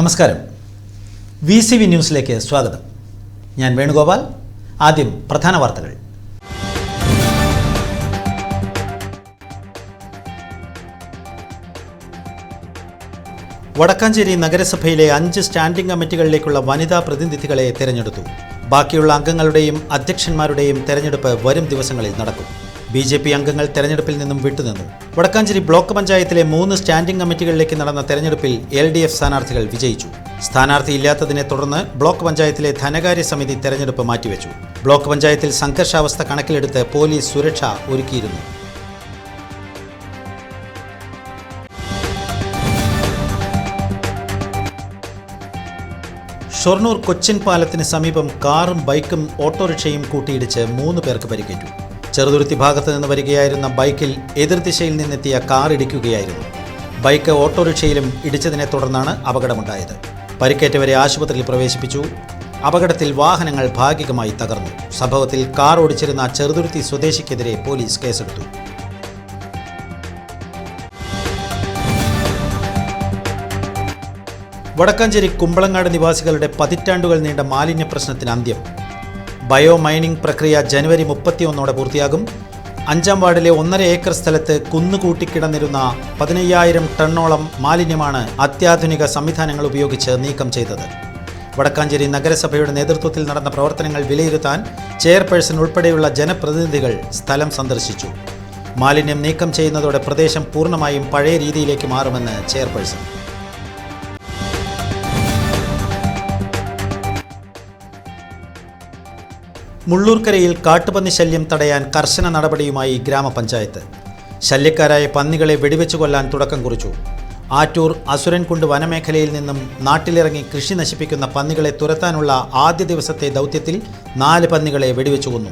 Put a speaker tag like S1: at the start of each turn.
S1: നമസ്കാരം. V C V ന്യൂസിലേക്ക് സ്വാഗതം. ഞാൻ വേണുഗോപാൽ. ആദ്യം പ്രധാന വാർത്തകൾ. വടക്കാഞ്ചേരി നഗരസഭയിലെ അഞ്ച് സ്റ്റാൻഡിംഗ് കമ്മിറ്റികളിലേക്കുള്ള വനിതാ പ്രതിനിധികളെ തിരഞ്ഞെടുത്തു. ബാക്കിയുള്ള അംഗങ്ങളുടെയും അധ്യക്ഷന്മാരുടെയും തെരഞ്ഞെടുപ്പ് വരും ദിവസങ്ങളിൽ നടക്കും. ബി ജെ പി അംഗങ്ങൾ തെരഞ്ഞെടുപ്പിൽ നിന്നും വിട്ടുനിന്നു. വടക്കാഞ്ചേരി ബ്ലോക്ക് പഞ്ചായത്തിലെ മൂന്ന് സ്റ്റാൻഡിംഗ് കമ്മിറ്റികളിലേക്ക് നടന്ന തെരഞ്ഞെടുപ്പിൽ എൽ ഡി എഫ് സ്ഥാനാർത്ഥികൾ വിജയിച്ചു. സ്ഥാനാർത്ഥി ഇല്ലാത്തതിനെ തുടർന്ന് ബ്ലോക്ക് പഞ്ചായത്തിലെ ധനകാര്യ സമിതി തെരഞ്ഞെടുപ്പ് മാറ്റിവെച്ചു. ബ്ലോക്ക് പഞ്ചായത്തിൽ സംഘർഷാവസ്ഥ കണക്കിലെടുത്ത് പോലീസ് സുരക്ഷ ഒരുക്കിയിരുന്നു. ഷൊർണൂർ കൊച്ചിൻ പാലത്തിന് സമീപം കാറും ബൈക്കും ഓട്ടോറിക്ഷയും കൂട്ടിയിടിച്ച് മൂന്ന് പേർക്ക് പരിക്കേറ്റു. ചെറുതുരുത്തി ഭാഗത്ത് നിന്ന് വരികയായിരുന്ന ബൈക്കിൽ എതിർദിശയിൽ നിന്നെത്തിയ കാർ ഇടിക്കുകയായിരുന്നു. ബൈക്ക് ഓട്ടോറിക്ഷയിലും ഇടിച്ചതിനെ തുടർന്നാണ് അപകടമുണ്ടായത്. പരിക്കേറ്റവരെ ആശുപത്രിയിൽ പ്രവേശിപ്പിച്ചു. അപകടത്തിൽ വാഹനങ്ങൾ ഭാഗികമായി തകർന്നു. സംഭവത്തിൽ കാർ ഓടിച്ചിരുന്ന ചെറുതുരുത്തി സ്വദേശിക്കെതിരെ പോലീസ് കേസെടുത്തു. വടക്കാഞ്ചേരി കുമ്പളങ്ങാട് നിവാസികളുടെ പതിറ്റാണ്ടുകൾ നീണ്ട മാലിന്യ പ്രശ്നത്തിന് അന്ത്യം. ബയോ മൈനിംഗ് പ്രക്രിയ ജനുവരി മുപ്പത്തിയൊന്നോടെ പൂർത്തിയാകും. അഞ്ചാം വാർഡിലെ ഒന്നര ഏക്കർ സ്ഥലത്ത് കുന്നുകൂട്ടിക്കിടന്നിരുന്ന പതിനയ്യായിരം ടണ്ണോളം മാലിന്യമാണ് അത്യാധുനിക സംവിധാനങ്ങൾ ഉപയോഗിച്ച് നീക്കം ചെയ്തത്. വടക്കാഞ്ചേരി നഗരസഭയുടെ നേതൃത്വത്തിൽ നടന്ന പ്രവർത്തനങ്ങൾ വിലയിരുത്താൻ ചെയർപേഴ്സൺ ഉൾപ്പെടെയുള്ള ജനപ്രതിനിധികൾ സ്ഥലം സന്ദർശിച്ചു. മാലിന്യം നീക്കം ചെയ്യുന്നതോടെ പ്രദേശം പൂർണമായും പഴയ രീതിയിലേക്ക് മാറുമെന്ന് ചെയർപേഴ്സൺ മുള്ളൂർക്കരയിൽ കാട്ടുപന്നി ശല്യം തടയാൻ കർശന നടപടിയുമായി ഗ്രാമപഞ്ചായത്ത്. ശല്യക്കാരായ പന്നികളെ വെടിവെച്ചു കൊല്ലാൻ തുടക്കം കുറിച്ചു. ആറ്റൂർ അസുരൻകുണ്ട് വനമേഖലയിൽ നിന്നും നാട്ടിലിറങ്ങി കൃഷി നശിപ്പിക്കുന്ന പന്നികളെ തുരത്താനുള്ള ആദ്യ ദിവസത്തെ ദൗത്യത്തിൽ നാല് പന്നികളെ വെടിവെച്ചു കൊന്നു.